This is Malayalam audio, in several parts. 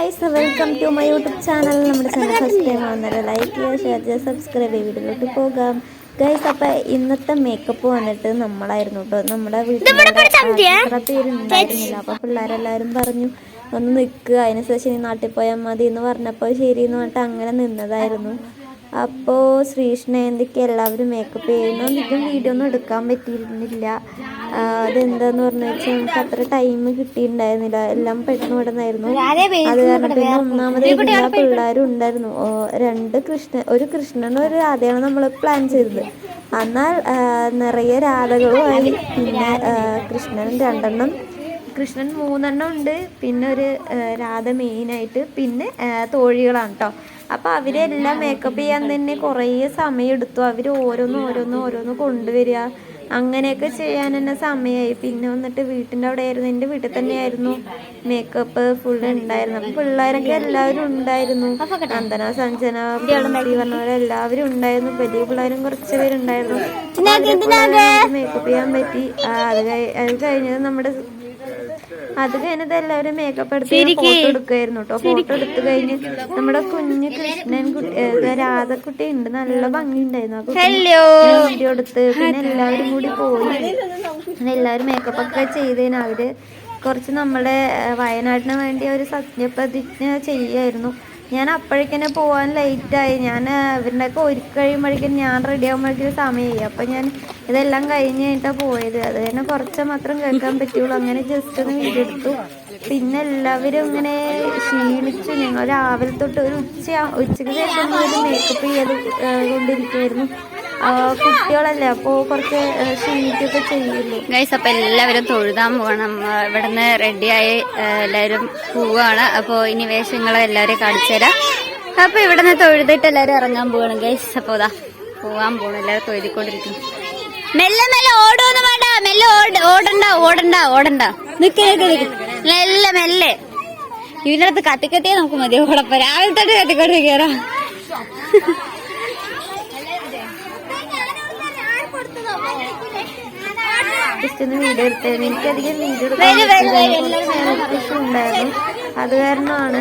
Guys welcome to my YouTube channel നമ്മുടെ ചാനൽ ഫസ്റ്റ് ടൈം വന്നിട്ട് ലൈക്ക് ചെയ്യുക ഷെയർ ചെയ്യുക സബ്സ്ക്രൈബ് ചെയ്യുക വീഡിയോയിലോട്ട് പോകാം. ഗൈസ് അപ്പം ഇന്നത്തെ മേക്കപ്പ് വന്നിട്ട് നമ്മളായിരുന്നു കേട്ടോ നമ്മുടെ വീട്ടിൽ അത്ര പേരുണ്ടായിരുന്നില്ല. അപ്പം പിള്ളേരെല്ലാവരും പറഞ്ഞു ഒന്ന് നിൽക്കുക അതിനുശേഷം ഈ നാട്ടിൽ പോയാൽ മതി എന്ന് പറഞ്ഞപ്പോൾ ശരി എന്ന് പറഞ്ഞിട്ട് അങ്ങനെ നിന്നതായിരുന്നു. അപ്പോൾ ശ്രീകൃഷ്ണയന്തിക്ക് എല്ലാവരും മേക്കപ്പ് ചെയ്യുന്നു? എനിക്കും വീഡിയോ ഒന്നും എടുക്കാൻ പറ്റിയിരുന്നില്ല. അതെന്താന്ന് പറഞ്ഞു വെച്ചാൽ നമുക്ക് അത്ര ടൈം കിട്ടിയിട്ടുണ്ടായിരുന്നില്ല. എല്ലാം പെട്ടെന്ന് വിടുന്നായിരുന്നു അത് കാരണം പിന്നെ ഒന്നാമത് എല്ലാ പിള്ളേരും ഉണ്ടായിരുന്നു. രണ്ട് കൃഷ്ണൻ ഒരു കൃഷ്ണനും ഒരു രാധയാണ് നമ്മൾ പ്ലാൻ ചെയ്തത്. എന്നാൽ നിറയെ രാധകളുമായി പിന്നെ കൃഷ്ണനും കൃഷ്ണൻ രണ്ടെണ്ണം കൃഷ്ണൻ മൂന്നെണ്ണം ഉണ്ട്. പിന്നെ ഒരു രാധ മെയിനായിട്ട് പിന്നെ തോഴികളാണ് കേട്ടോ അപ്പോൾ അവരെല്ലാം മേക്കപ്പ് ചെയ്യാൻ തന്നെ കുറേ സമയം എടുത്തു അവർ ഓരോന്ന് ഓരോന്ന് ഓരോന്ന് കൊണ്ടുവരിക. അങ്ങനെയൊക്കെ ചെയ്യാൻ തന്നെ സമയമായി പിന്നെ വന്നിട്ട് വീട്ടിന്റെ അവിടെ ആയിരുന്നു എന്റെ വീട്ടിൽ തന്നെയായിരുന്നു മേക്കപ്പ് ഫുൾ ഉണ്ടായിരുന്നു അപ്പം പിള്ളേരൊക്കെ എല്ലാവരും ഉണ്ടായിരുന്നു. നന്ദന സഞ്ജന പറഞ്ഞവരെ എല്ലാവരും ഉണ്ടായിരുന്നു. വലിയ പിള്ളേരും കുറച്ച് പേരുണ്ടായിരുന്നു. മേക്കപ്പ് ചെയ്യാൻ പറ്റി. അത് കഴിഞ്ഞത് നമ്മുടെ അത് കഴിഞ്ഞത് എല്ലാവരും മേക്കപ്പ് എടുത്ത് ഫോട്ടോ എടുക്കുമായിരുന്നു കേട്ടോ ഫോട്ടോ എടുത്ത് കഴിഞ്ഞ് നമ്മുടെ കുഞ്ഞു കൃഷ്ണൻ കുട്ടി രാധക്കുട്ടി ഉണ്ട്. നല്ല ഭംഗി ഉണ്ടായിരുന്നു വീഡിയോ എടുത്ത്. പിന്നെ എല്ലാവരും കൂടി പോയി. പിന്നെ എല്ലാവരും മേക്കപ്പ് ഒക്കെ ചെയ്തതിന് അവർ കുറച്ച് നമ്മുടെ വയനാടിന് വേണ്ടി ഒരു സത്യപ്രതിജ്ഞ ചെയ്യായിരുന്നു. ഞാൻ അപ്പോഴേക്കന്നെ പോകാൻ ലേറ്റായി ഞാൻ ഇവരുടെയൊക്കെ ഒരുക്കി കഴിയുമ്പോഴേക്കും ഞാൻ റെഡി ആകുമ്പോഴേക്കും സമയമായി അപ്പം ഞാൻ ഇതെല്ലാം കഴിഞ്ഞ് കഴിഞ്ഞിട്ടാണ് പോയത്. അത് തന്നെ കുറച്ച് മാത്രം കേൾക്കാൻ പറ്റുള്ളൂ. അങ്ങനെ ജസ്റ്റ് ഒന്ന് വീഡിയോ എടുത്തു പിന്നെ എല്ലാവരും ഇങ്ങനെ ക്ഷീണിച്ചു. ഞങ്ങൾ രാവിലെ തൊട്ട് ഒരു ഉച്ച ഉച്ചയ്ക്ക് ശേഷം ഒരു മേക്കപ്പ് ചെയ്ത് കൊണ്ടിരിക്കുമായിരുന്നു കുട്ടികളല്ലേ അപ്പോ കുറച്ച് ക്ഷീണിക്കൊക്കെ ചെയ്യുന്നു ഗൈസ് അപ്പൊ എല്ലാവരും തൊഴുതാൻ പോകണം. ഇവിടുന്ന് റെഡിയായി എല്ലാവരും പോവാണ് അപ്പൊ ഇനി വേഷങ്ങൾ എല്ലാവരും കാണിച്ചു തരാം. അപ്പൊ ഇവിടുന്ന് തൊഴുതിട്ട് എല്ലാവരും ഇറങ്ങാൻ പോകണം ഗൈസ് അപ്പൊ ഇതാ പോവാൻ പോകണം എല്ലാവരും തൊഴുതിക്കൊണ്ടിരിക്കും മെല്ലെ മെല്ലെ ഓടുവൊന്നും വേണ്ട. മെല്ലെ ഓട് ഓടണ്ട ഓടണ്ട ഓടണ്ട. നിക്ക് മെല്ലെ മെല്ലെ. ഇതിനകത്ത് കത്തിക്കത്തിയേ നമുക്ക് മതി ഓടപ്പ രാവിലെ തൊട്ട് കത്തിക്കൊണ്ടിരിക്കാറോ ജസ്റ്റ് ഒന്ന് വീഡിയോ എടുത്തായിരുന്നു എനിക്കധികം വീഡിയോ എടുക്കാൻ ഉണ്ടായിരുന്നു. അത് കാരണമാണ്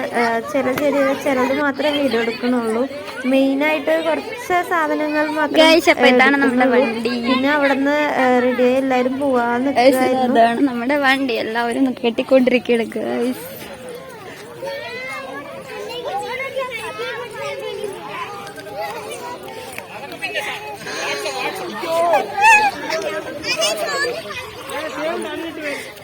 ചില ചെറിയ ചിലത് മാത്രമേ വീഡിയോ എടുക്കണുള്ളൂ മെയിനായിട്ട് കുറച്ച് സാധനങ്ങൾ മാത്രം നമ്മുടെ വണ്ടി. പിന്നെ അവിടുന്ന് റെഡി എല്ലാവരും പോവാന്ന് നമ്മുടെ വണ്ടി. എല്ലാവരും കെട്ടിക്കൊണ്ടിരിക്കുകയാണ് ഗൈസ് ഗൈസ് ഇത്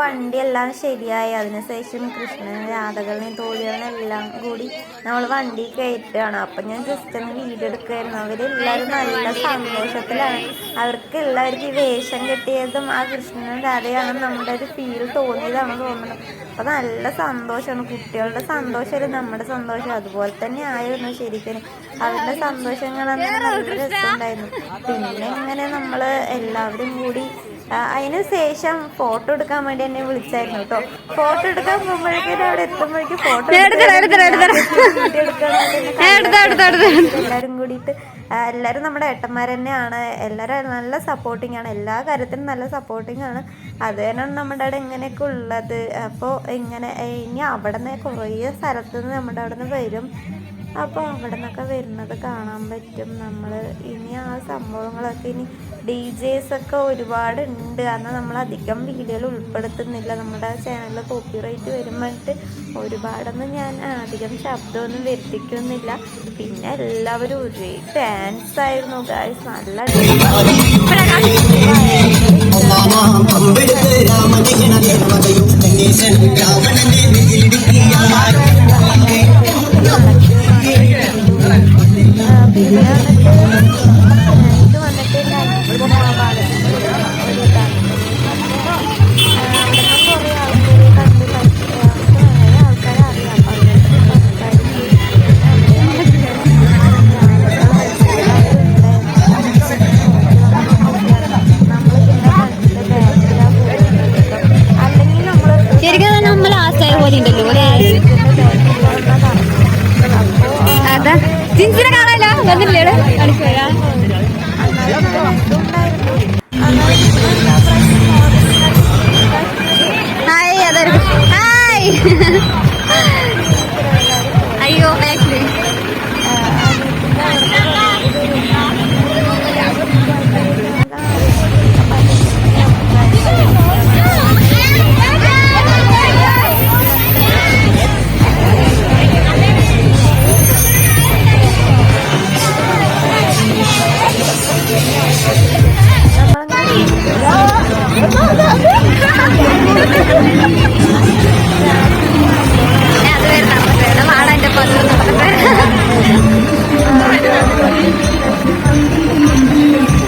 വണ്ടി എല്ലാം ശരിയായി. അതിനുശേഷം കൃഷ്ണൻ രാധകളെയും തോഴികളെയും എല്ലാം കൂടി നമ്മൾ വണ്ടി കയറ്റുകയാണ്. അപ്പം ഞാൻ ജസ്റ്റ് ഒന്ന് വീഡിയോ എടുക്കുകയായിരുന്നു അവരെല്ലാവരും നല്ല സന്തോഷത്തിലാണ്. അവർക്ക് എല്ലാവർക്കും ഈ വേഷം കിട്ടിയതും ആ കൃഷ്ണനും രാധയാണ് നമ്മുടെ ഒരു ഫീൽ തോന്നിയതാണ് തോന്നുന്നത് അപ്പം നല്ല സന്തോഷമാണ്. കുട്ടികളുടെ സന്തോഷം നമ്മുടെ സന്തോഷം. അതുപോലെ തന്നെ ആയിരുന്നു ശരിക്കും. അവരുടെ സന്തോഷങ്ങളാണ് തന്നെ നല്ല രസമുണ്ടായിരുന്നു. പിന്നെ ഇങ്ങനെ നമ്മൾ എല്ലാവരും കൂടി അതിന് ശേഷം ഫോട്ടോ എടുക്കാൻ വേണ്ടി എന്നെ വിളിച്ചായിരുന്നു കേട്ടോ ഫോട്ടോ എടുക്കാൻ പോകുമ്പോഴേക്കും അവിടെ എത്തുമ്പോഴേക്കും ഫോട്ടോ എല്ലാവരും കൂടിയിട്ട് എല്ലാരും എല്ലാവരും നമ്മുടെ ഏട്ടന്മാർ തന്നെയാണ്. എല്ലാവരും നല്ല സപ്പോർട്ടിംഗ് ആണ്. എല്ലാ കാര്യത്തിനും നല്ല സപ്പോർട്ടിംഗ് ആണ്. അത് തന്നെയാണ് നമ്മുടെ അവിടെ ഇങ്ങനെയൊക്കെ ഉള്ളത്. അപ്പോൾ ഇങ്ങനെ ഇനി അവിടെ നിന്ന് കുറേ സ്ഥലത്ത് നിന്ന് നമ്മുടെ അവിടെ നിന്ന് വരും. അപ്പോൾ അവിടെ നിന്നൊക്കെ വരുന്നത് കാണാൻ പറ്റും നമ്മൾ ഇനി ആ സംഭവങ്ങളൊക്കെ ഇനി ഡി ജെസ് ഒക്കെ ഒരുപാട് ഉണ്ട് കാരണം നമ്മൾ അധികം വീഡിയോയിൽ ഉൾപ്പെടുത്തുന്നില്ല നമ്മുടെ ചാനലിൽ കോപ്പിറൈറ്റ് വരുമ്പോഴത്തെ ഒരുപാടൊന്നും ഞാൻ അധികം ശബ്ദമൊന്നും വരുത്തിക്കുന്നില്ല പിന്നെ എല്ലാവരും ഒരേ ഡാൻസ് ആയിരുന്നു ഗായ്സ് നല്ല പിന്നെ ¿Dónde le?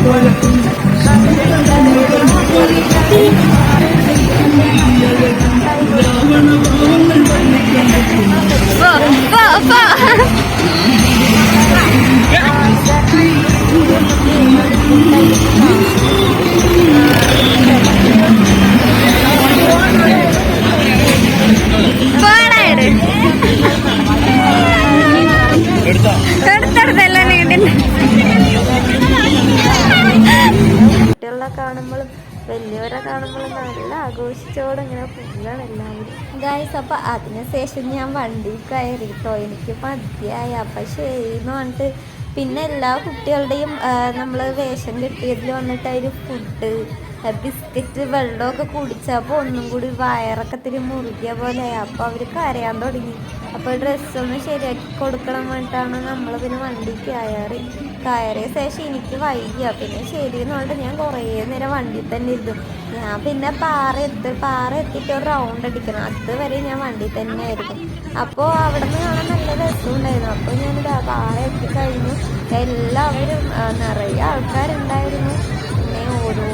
Wala. എടുത്തെടുത്തല്ലേ നീണ്ടിന് കുട്ടികളെ കാണുമ്പോഴും വലിയവരെ കാണുമ്പോഴും നല്ല ആഘോഷിച്ചോടെ ഇങ്ങനെ പോവുകയാണ് എല്ലാവരും. ഗായ്സ് അപ്പൊ അതിനുശേഷം ഞാൻ വണ്ടി കയറി കയറിട്ടോ. എനിക്ക് മതിയായി. അപ്പൊ ശരിന്ന് പറഞ്ഞിട്ട് പിന്നെ എല്ലാ കുട്ടികളുടെയും നമ്മൾ വേഷം കിട്ടിയതിൽ വന്നിട്ട് അതിൽ ഫുഡ് ബിസ്ക്കറ്റ് വെള്ളമൊക്കെ കുടിച്ചപ്പോൾ ഒന്നും കൂടി വയറൊക്കെ ഇത്തിരി മുറുകിയ പോലെ അപ്പോൾ അവർ കരയാൻ തുടങ്ങി. അപ്പോൾ ഡ്രസ്സൊന്ന് ശരിയാക്കി കൊടുക്കണം വേണ്ടിയിട്ടാണ് നമ്മൾ പിന്നെ വണ്ടി കയറി. കയറിയ ശേഷം എനിക്ക് വൈകിയ പിന്നെ ശരി എന്നുകൊണ്ട് ഞാൻ കുറേ നേരം വണ്ടി തന്നെ ഇരുന്നു. ഞാൻ പിന്നെ പാറ എത്തി പാറ എത്തിയിട്ട് ഒരു റൗണ്ട് അടിക്കണം. അതുവരെ ഞാൻ വണ്ടി തന്നെ ആയിരുന്നു. അപ്പോൾ അവിടെ നിന്ന് കാണാൻ നല്ല രസമുണ്ടായിരുന്നു. അപ്പോൾ ഞാനിത് പാറ എത്തിക്കഴിഞ്ഞു എല്ലാവരും നിറയെ ആൾക്കാരുണ്ടായിരുന്നു. പിന്നെ ഓരോ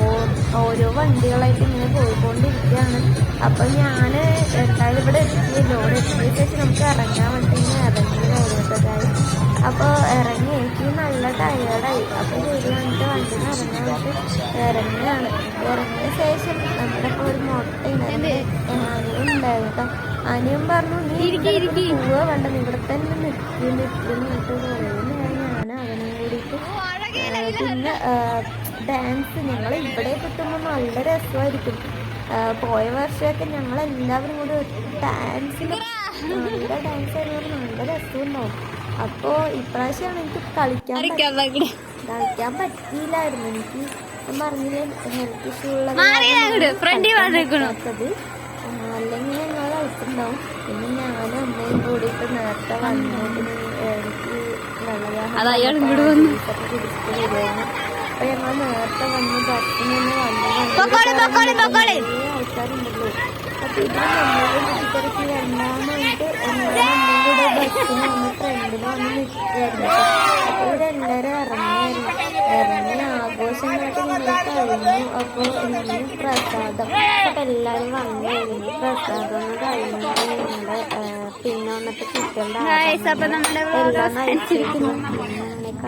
ഓരോ വണ്ടികളായിട്ട് ഇങ്ങനെ പോയിക്കൊണ്ടിരിക്കുകയാണ്. അപ്പം ഞാൻ എന്തായാലും ഇവിടെ എത്തി ലോഡ് എത്തിയ ശേഷം നമുക്ക് ഇറങ്ങാൻ വേണ്ടി ഇങ്ങനെ ഇറങ്ങിയതായിരുന്നു കാര്യം അപ്പോൾ ഇറങ്ങി എനിക്ക് നല്ല ടയേർഡായി അപ്പോൾ ശരി വന്നിട്ട് വണ്ടിയിൽ നിന്ന് ഇറങ്ങാൻ വേണ്ടി ഇറങ്ങിയാണ്. ഇറങ്ങിയ ശേഷം നമ്മുടെ ഇപ്പോൾ ഒരു മുട്ട ഉണ്ടായിരുന്നു കേട്ടോ. അനിയും പറഞ്ഞു നീ പോവുക വേണ്ട. ഇവിടെ തന്നെ നിൽക്കും നിൽക്കും എന്നിട്ട് നേരം ഞാൻ അവനും കൂടിയിട്ട് പിന്നെ ഡാൻസ് ഞങ്ങൾ ഇവിടെ കിട്ടുമ്പോൾ നല്ല രസമായിരിക്കും. പോയ വർഷമൊക്കെ ഞങ്ങൾ എല്ലാവരും കൂടി ഡാൻസിൽ നല്ല ഡാൻസ് ആയിരുന്നു നല്ല രസമുണ്ടാവും. അപ്പോൾ ഇപ്രാവശ്യമാണ് എനിക്ക് കളിക്കാൻ കളിക്കാൻ പറ്റിയില്ലായിരുന്നു. എനിക്ക് ഞാൻ പറഞ്ഞില്ലേ ഹെൽത്ത് ഇഷ്യൂ ഉള്ളത് അല്ലെങ്കിൽ ഞങ്ങൾ കളിച്ചിട്ടുണ്ടാവും. പിന്നെ ഞാനും അമ്മയും കൂടിയിട്ട് നേരത്തെ വന്നു. എനിക്ക് വെള്ളദാഹം കുടിച്ചിട്ട് വരുമായിരുന്നു അപ്പൊ ഞങ്ങൾ നേരത്തെ വന്ന് ബസ്സിൽ നിന്ന് വന്നു പൊക്കോളി, പൊക്കോളി, പൊക്കോളി. ആൾക്കാരുണ്ടല്ലോ. അപ്പൊ ഇത് നമ്മളെ തിരക്കി രണ്ടാമത് ഞാനും കൂടെ ബസ്സിന് വന്ന് ഫ്രണ്ടിൽ വന്ന് നിൽക്കുകയായിരുന്നു അപ്പൊ ഇവരെല്ലാരും ഇറങ്ങിയായിരുന്നു. ഇറങ്ങി ആഘോഷങ്ങളൊക്കെ ഞങ്ങൾ കഴിഞ്ഞു. അപ്പോൾ ഇനി പ്രസാദം. അപ്പൊ എല്ലാരും വന്നു കഴിഞ്ഞു. പ്രസാദം ഒന്ന് കഴിഞ്ഞു ഞങ്ങളുടെ പിന്നെ വന്നിട്ട് കുട്ടികളുടെ Guys, അപ്പൊ നമ്മുടെ vlog എല്ലാം അയച്ചിരിക്കുന്നു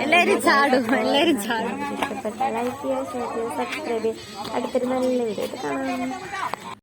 എല്ലാരും ചാടും. എല്ലാരും ചാടും. ഇഷ്ടപ്പെട്ട ലൈക്ക് ചെയ്യുക ഷെയർ ചെയ്യുക സബ്സ്ക്രൈബ് ചെയ്യുക. അടുത്തൊരു നല്ല വീഡിയോ കാണാം.